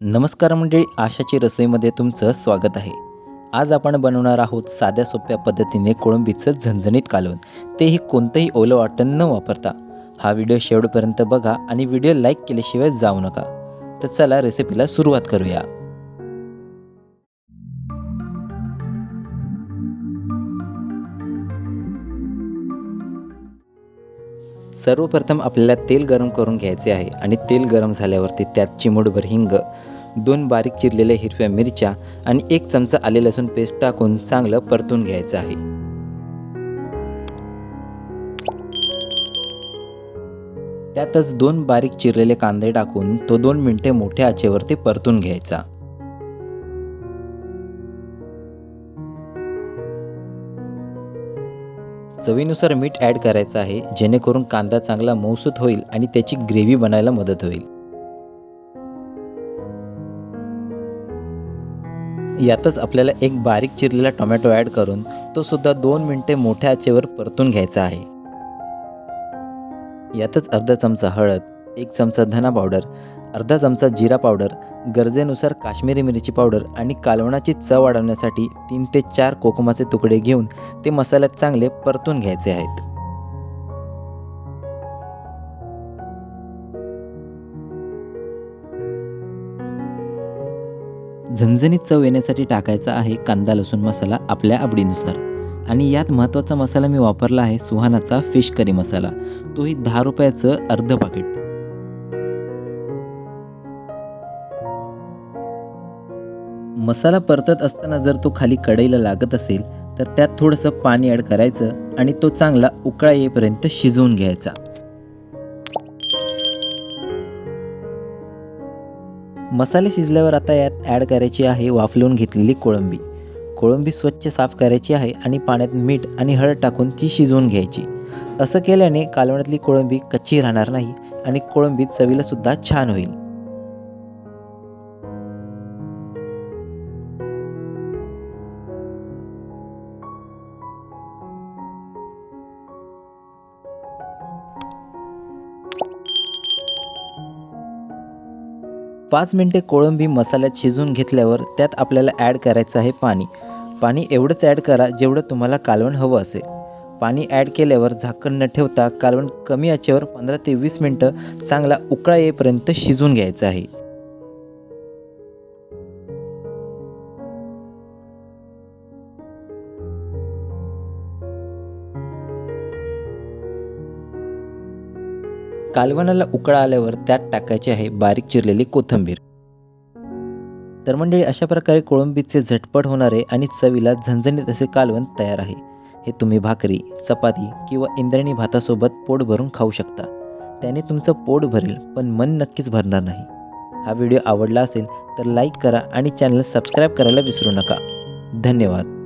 नमस्कार मंडळी आशाची रसोईमध्ये तुमचं स्वागत आहे. आज आपण बनवणार आहोत साध्या सोप्या पद्धतीने कोळंबीचं झणझणीत कालवण. तेही कोणतंही ओलं वाटण न वापरता. हा व्हिडिओ शेवटपर्यंत बघा आणि व्हिडिओ लाईक केल्याशिवाय जाऊ नका. तर चला रेसिपीला सुरुवात करूया. सर्वप्रथम आपल्याला तेल गरम करून घ्यायचे आहे आणि तेल गरम झाल्यावरती त्यात चिमूटभर हिंग दोन बारीक चिरलेल्या हिरव्या मिरच्या आणि एक चमचा आले लसूण पेस्ट टाकून चांगलं परतून घ्यायचं आहे. त्यातच दोन बारीक चिरलेले कांदे टाकून तो दोन मिनिटे मोठ्या आचेवरती परतून घ्यायचा. चवीनुसार मीठ ॲड करायचं आहे जेणेकरून कांदा चांगला मऊसूत होईल आणि त्याची ग्रेव्ही बनायला मदत होईल. यातच आपल्याला एक बारीक चिरलेला टोमॅटो ॲड करून तो सुद्धा दोन मिनटे मोठ्या आचेवर परतून घ्यायचा आहे. यातच अर्धा चमचा हळद एक चमचा धना पावडर अर्धा चमचा जिरा पावडर गरजेनुसार काश्मीरी मिरची पावडर आणि कालवणाची चव वाढवण्यासाठी तीन ते चार कोकमाचे तुकडे घेऊन ते मसाल्यात चांगले परतून घ्यायचे आहेत. झणझणीत चव येण्यासाठी टाकायचा आहे कांदा लसूण मसाला आपल्या आवडीनुसार. आणि यात महत्त्वाचा मसाला मी वापरला आहे सुहानाचा फिश करी मसाला. तोही दहा रुपयाचं अर्ध पाकिट मसाला परतत असताना जर तो खाली कढईला लागत असेल तर त्यात थोडंसं पाणी ॲड करायचं आणि तो चांगला उकळा येईपर्यंत शिजवून घ्यायचा. मसाले शिजल्यावर आता यात ॲड करायची आहे वाफलून घेतलेली कोळंबी. कोळंबी स्वच्छ साफ करायची आहे आणि पाण्यात मीठ आणि हळद टाकून ती शिजवून घ्यायची. असं केल्याने कालवणातली कोळंबी कच्ची राहणार नाही आणि कोळंबी चवीलासुद्धा छान होईल. पाच मिनटे कोळंबी मसाल्यात शिजून घेतल्यावर त्यात आपल्याला ॲड करायचं आहे पाणी. पाणी एवढंच ॲड करा जेवढं तुम्हाला कालवण हवं असेल. पाणी ॲड केल्यावर झाकण न ठेवता कालवण कमी आचेवर पंधरा ते वीस मिनटं चांगला उकळा येईपर्यंत शिजून घ्यायचं आहे. कालवणाला उकळा आल्यावर त्यात टाकायची आहे बारीक चिरलेली कोथिंबीर. तर मंडळी अशा प्रकारे कोळंबीचे झटपट होणारे आणि चवीला झणझणीत असे कालवण तयार आहे. हे तुम्ही भाकरी चपाती किंवा इंद्रणी भातासोबत पोट भरून खाऊ शकता. त्याने तुमचं पोट भरेल पण मन नक्कीच भरणार नाही. हा व्हिडिओ आवडला असेल तर लाईक करा आणि चॅनल सबस्क्राईब करायला विसरू नका. धन्यवाद.